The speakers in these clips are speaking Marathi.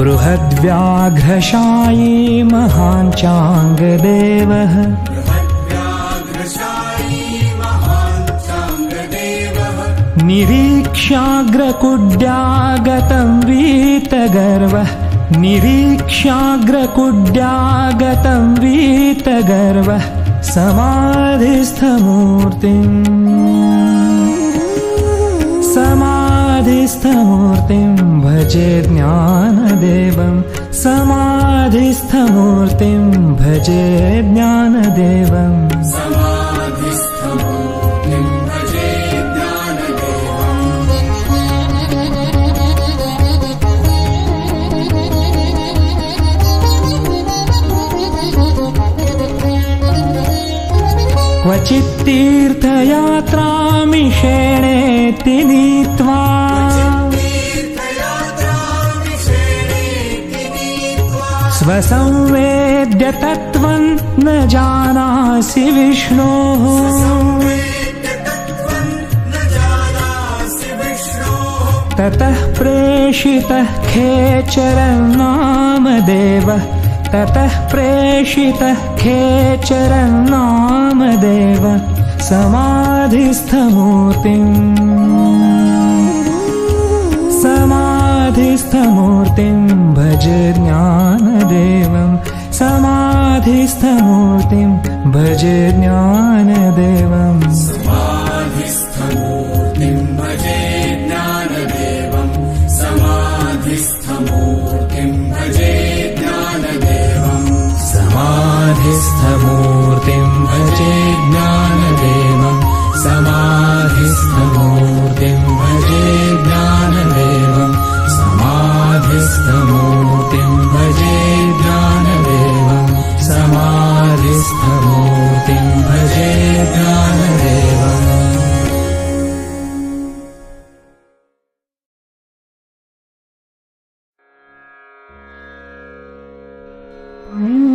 बृहद्व्याघ्रशायी महाञ्चाङ्गदेवः निरीक्ष्याग्रकुड्यागतं वीतगर्वः। निरीक्ष्याग्रकुड्यागतं वीतगर्वः। समाधिस्थमूर्तिम् ज्ञानदेवं समाधिस्थमूर्तिं भजे ज्ञानदेवं क्वचित्तीर्थयात्रामिषेणेति नीत्वा स्वसंवेद्य तत्त्वं न जानासि विष्णोः। ततः प्रेषितः खेचरं नामदेवः ततः प्रेषितः खेचरं नामदेव समाधिस्थमूर्तिम् समाधिस्थमूर्तिं। भज ज्ञानदेवं समाधिस्थमूर्तिं भज ज्ञानदेवम् Mm.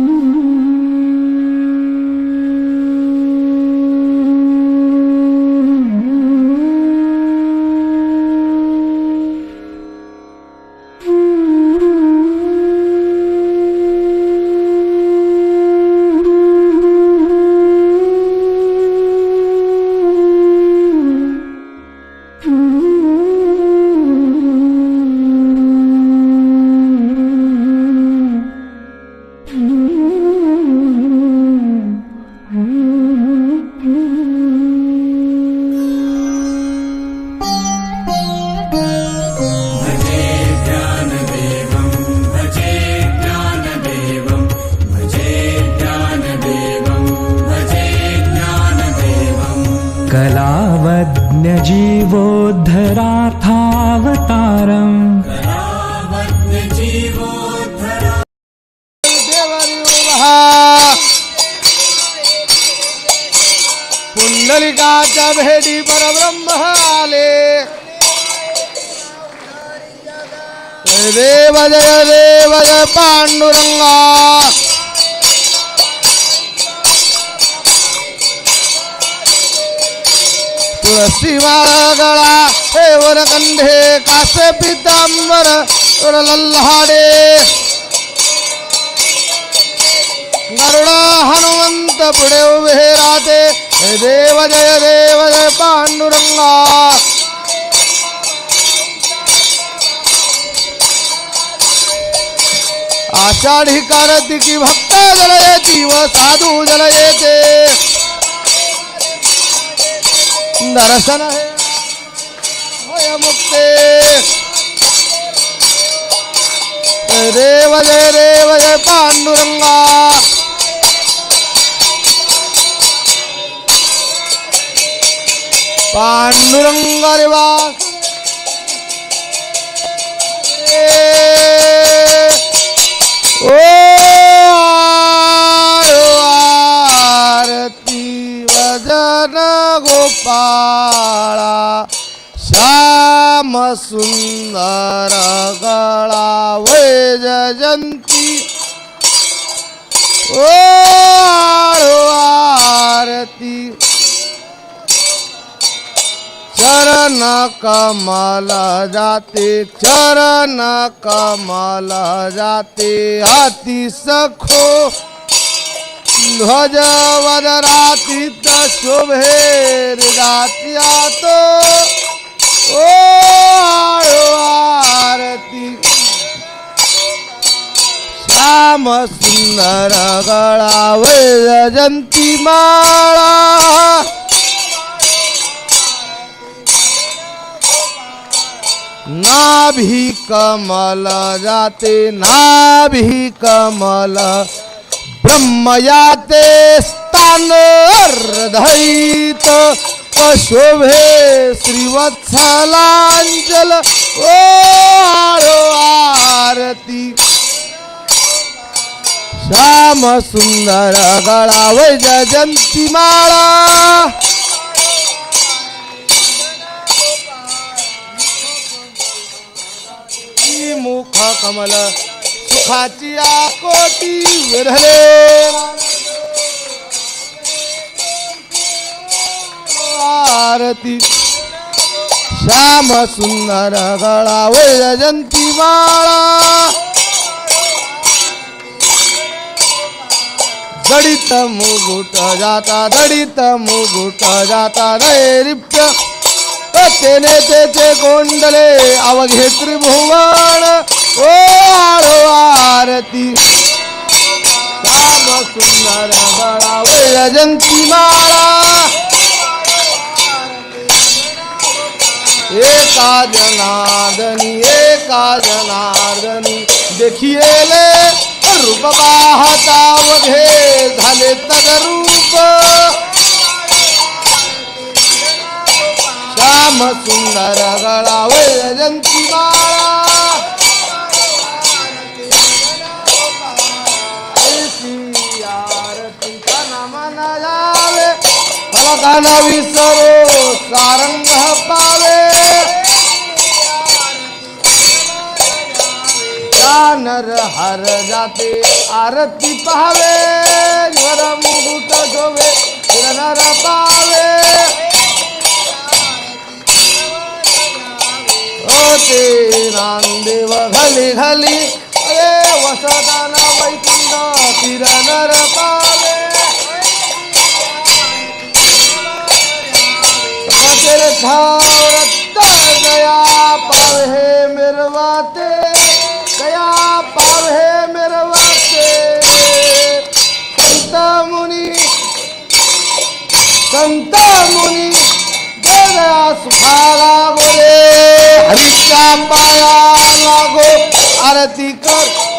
జయ దేవద పాండురంగా తులసి మాలగళ ఏవర కంధే కాసే పితాంబర లల్లాడే గరుడ హనుమంత పుడే ఉభే రాతే జయ దేవ జయ దేవ జయ పాండురంగా आषाढी कार्तिकी भक्त जल येती व साधू जल येते दर्शन होय मुक्ते. जय देव जय देव जय पांडुरंगा. पांडुरंग रिवास सुंदर गळा वै जयंती. ओ आरती. चरण कमल जाते चरण कमल जाते हाती सखो. ध्वज वदरातीत शोभे जात्या तो ओ आरती. श्याम सुंदर गळा वैजंती माळा. नाभी कमल जाते नाभी कमल. ब्रह्म याते स्थान हृदयित. शोभे श्रीवत्सलांजल ओ आरो आरती. श्याम सुंदर गळाव जयंती माळा. मुख कमल सुखाची आकोटी विरले आरती. श्याम सुंदर गळा वैजयंती माळा. दडित मुगुट जाता दडित मुगुट जाता नैरिप्य तेने तेचे कोंडले अवघे त्रिभुवन. ओ आळो आरती. श्याम सुंदर गळा वैजंती माळा. एका जनार्दनी एका जनार्दनी देखिएले रूप पाहता वघे झाले तगरूप श्याम सुंदर गळा वैजंती माळा विसरो सारंग पावे। नर हर जाते आरती पाहावे वर मुहूर्त जोवे नर पावे होते नामदेव घाली घाली अरे वसताना वैकुंड तीर नर पावे तीर्थावरत गया पावे हे मिरवाते. संत मुनी सुखाला बोले हरीच्या पाया लागो आरती कर.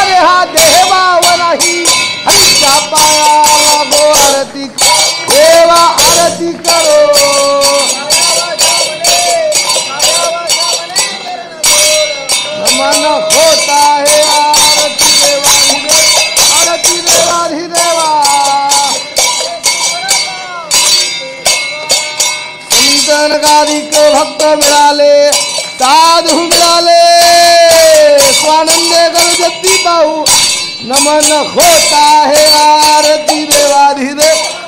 हमारे हा देवा वनाही हरिचा पाया गो आरती देवा आरती करो। मन होता है आरती देवा आरती देवा धी देवा। संतन गारी को भक्त मिला ले साधू मिळाले स्वानंद गणपती पाहू. नमन होता है आरती देवाधी देव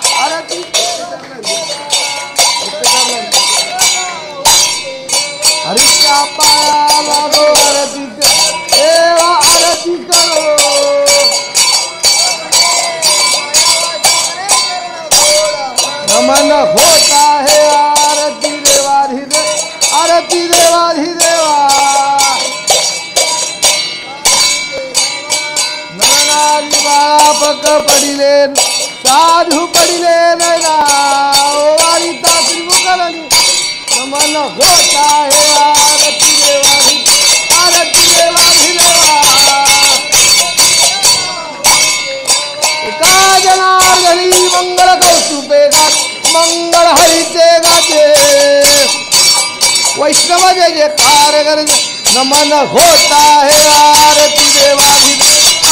साधू पडिले नैना वारी तात्री मुकलनी. नमन होता है आरती देवाधि आरती देवाधिदेवा एका जनार्दनी मंगळ कौस्तुभे गात मंगळ हरीचे गाते वैष्णव जय जयकार गरज नमन होता है आरती देवाधि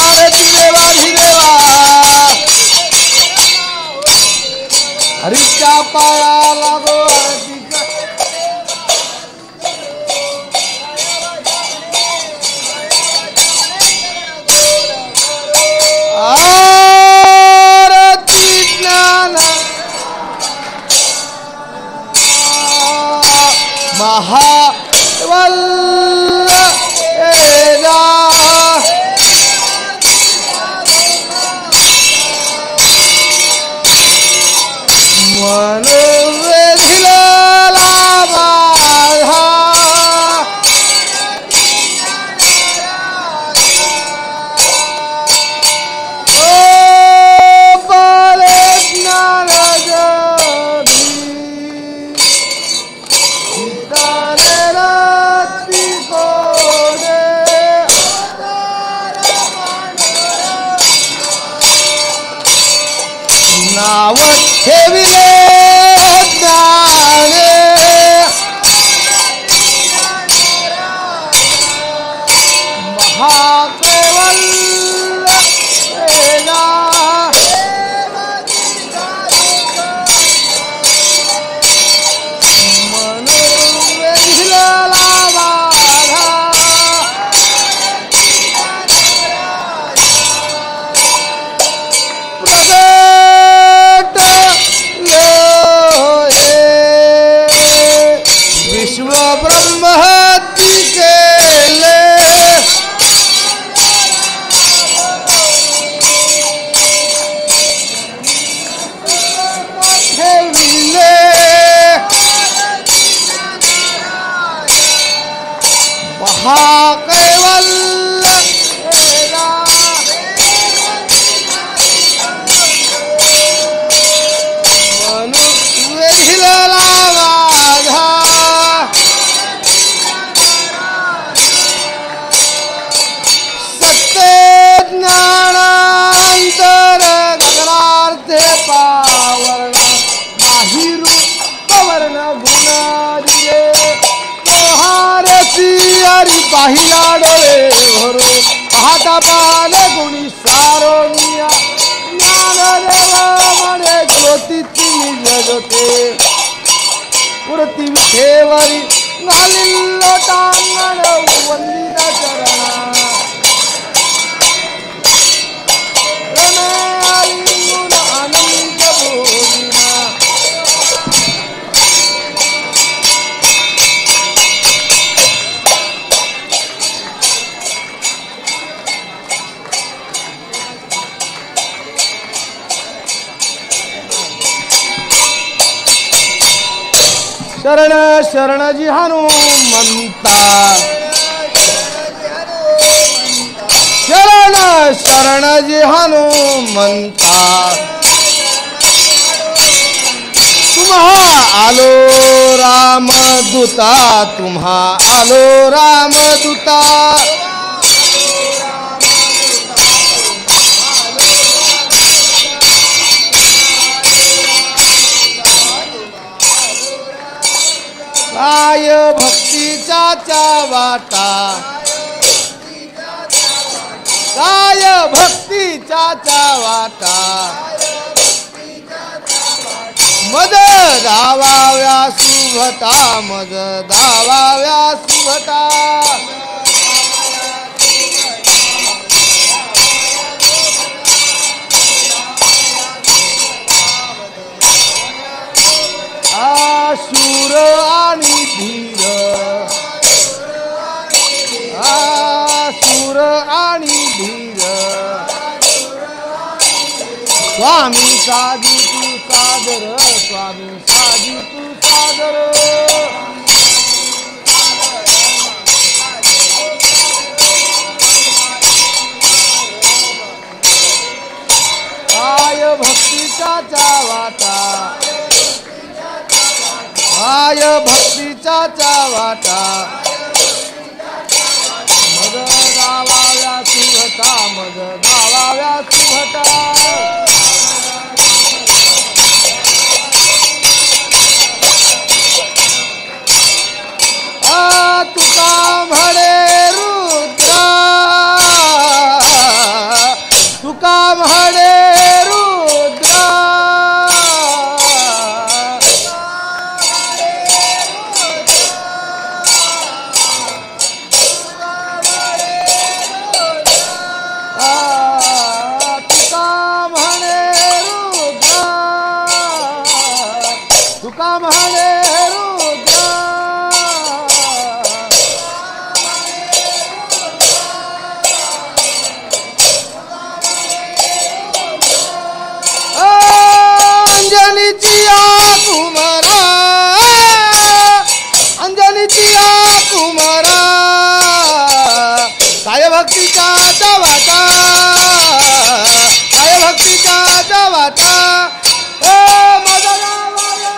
आरती देवाधि देवा. हरीच्या पायाला गो आरती कर. नाव ठेविले Brahma পাহিলা ডরে ঘরে হাতা পান গুণি সারণিয়া। জ্ঞান দেবা মানে জ্যোতি তিনি জগতে। ಪ್ರತಿವಿ शरण शरणजी हनुमंता शरण शरणजी हनुमंता तुम्हा आलो रामदूता तुम्हा आलो रामदूता काय भक्तीचा वाटा. काय भक्तीचा वाटा. मद दावाव्या सुभटा मद दावाव्या सुभटा. आशूर आणि धीर. आशूर आणि धीर. स्वामी साधी तू सादर स्वामी साधी तू सादर काय भक्तीचा वाटा. काय भक्तीचा च्या वाटा मग गावाव्या सुभटा मग गावाव्या सुभटा कुमारा काय भक्तीचा जवाटा काय भक्तीचा जवाटा ओ माझा गावाला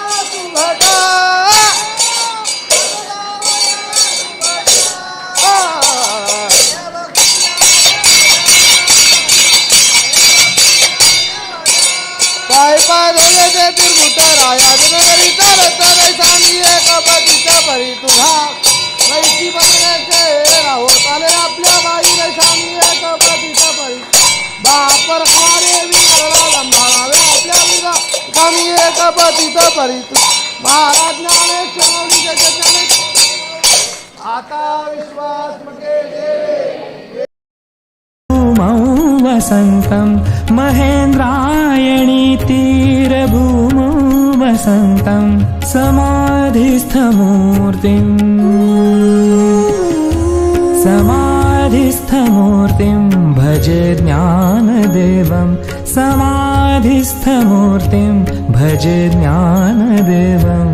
पाय पाय धोले ते तिरमुट राया नगरी चालत रे सामी एक पतीचा परी तुझा। मैत्री बनण्याचे आपल्या एक बापर खारे लंबावे आपल्या विरा एक महाराज ज्ञानेश्वर आता विश्वास मगे वसन्तं महेन्द्रायणी तीरभूमौ वसन्तं समाधिस्थमूर्तिम् समाधिस्थमूर्तिं भज ज्ञानदेवं। समाधिस्थमूर्तिं भज ज्ञानदेवम्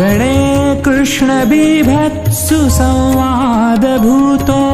रणे कृष्णबिभत्सु संवादभूतो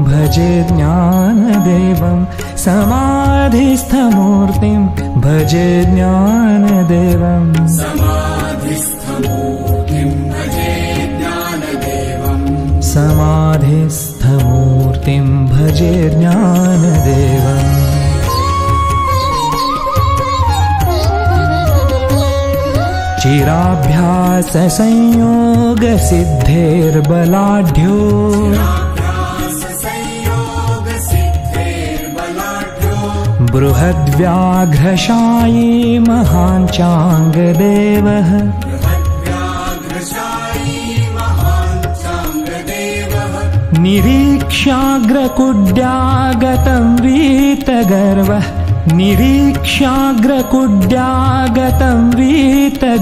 समाधिस्थमूर्तिं भजे ज्ञानदेवं। समाधिस्थमूर्तिं भजे ज्ञानदेवम् समाधिस्थमूर्तिं भजे ज्ञानदेवम् चिराभ्याससंयोगसिद्धेर्बलाढ्यो बृहद्व्याघ्रशायी महाञ्चाङ्गदेवः निरीक्ष्याग्रकुड्यागतं वीतगर्वः। निरीक्ष्याग्रकुड्यागतं वीतगर्वः